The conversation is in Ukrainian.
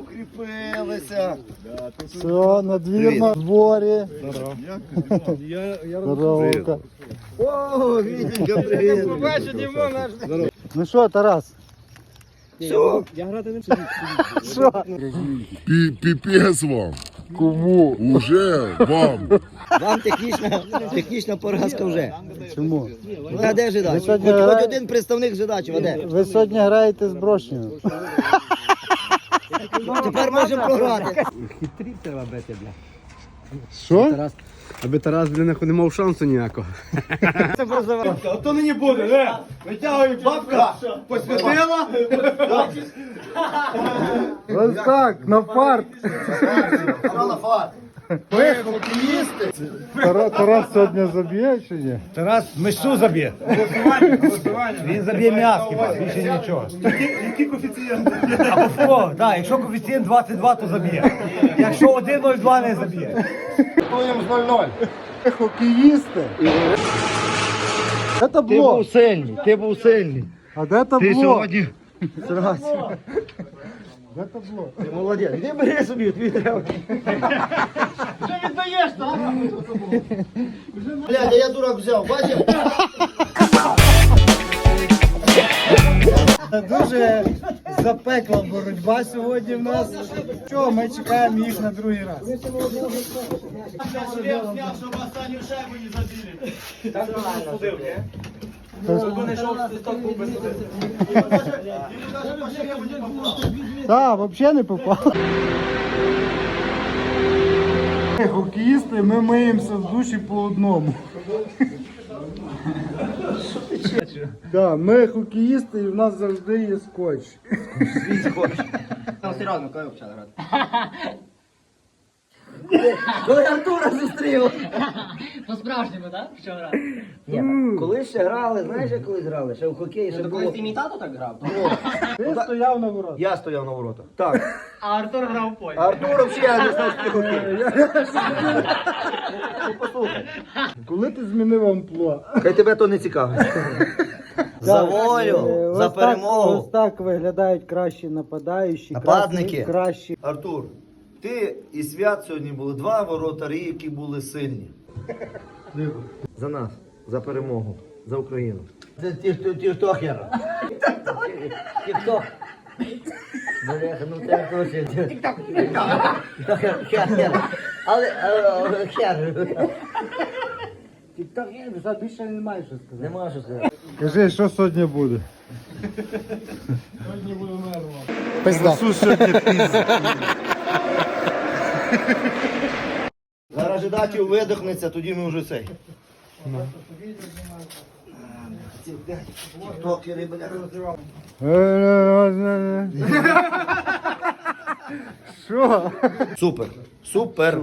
укріпилися. Все, надвірно, в дворі. Здоровка. О, Вітенька, привіт. Ну що, Тарас? Все. Я грати не буду. Що? Пипец вам. Кому? Уже вам. Вам технічна, технічна поразка вже. Чому? Ну, а де жидач? Ви Хоч, сьогодні хоч гра- один представник жидачів, а де? Ви сьогодні граєте з Брошнею. Тепер можемо програти. Хитрі треба бити, бля. Що? Тарас. Аби Тарас, бля, нахуй не мав шансу ніякого. Ото нині буде, не? Витягує бабка, посвятила. Ось так, на фарт. Ви хокеїсти? Тара- Тарас сьогодні заб'є чи ні? Тарас мишцу заб'є. Він заб'є м'язки, більше нічого. Який коефіцієнт? Або, так, якщо коефіцієнт 22, то заб'є. Якщо 1,02 не заб'є. Хокеїсти. Де табло? сильний, ти був сильний. А де табло? Тарас, Де табло? ти молодець. Іди бери собі, тобі треба. Блядь, а я дурак взяв, бачив? Дуже запекла боротьба сьогодні в нас. Що, ми чекаємо їх на другий раз. Так, взагалі не попав. Хокеїсти, ми миємося в душі по одному. Да, ми хокеїсти і в нас завжди є скотч. Там серйозно, коли почали грати? Коли Артура зустрів. По-справжньому, так? Вчора. Ні, коли ще грали, знаєш, як колись грали? Ще в хокеї ще було. мій тато так грав. Ти стояв на воротах. Я стояв на воротах. Так. А Артур грав в полі. А Артур взагалі не знав, що таке хокей. Ну, Послухай. Коли ти змінив амплуа? Хай тебе то не цікавить. За волю, Е, за перемогу. Ось так виглядають кращі нападаючі, Нападники. кращі- кращі. Артур, ти і свят сьогодні були два воротарі, які були сильні. За нас, за перемогу, за Україну. Це ті, хто ті, хто хер. Ті, хто. Бляха, ну це точно. Тік-ток. Хер, хер. Але, але, хер. Тік-так, я більше не маю що сказати. Нема що сказати. Кажи, що сьогодні буде? Сьогодні буде мерво. Пизда. Зараз жидачів видихнеться, тоді ми вже цей. Тіктокери, бля. Що? Супер. Супер.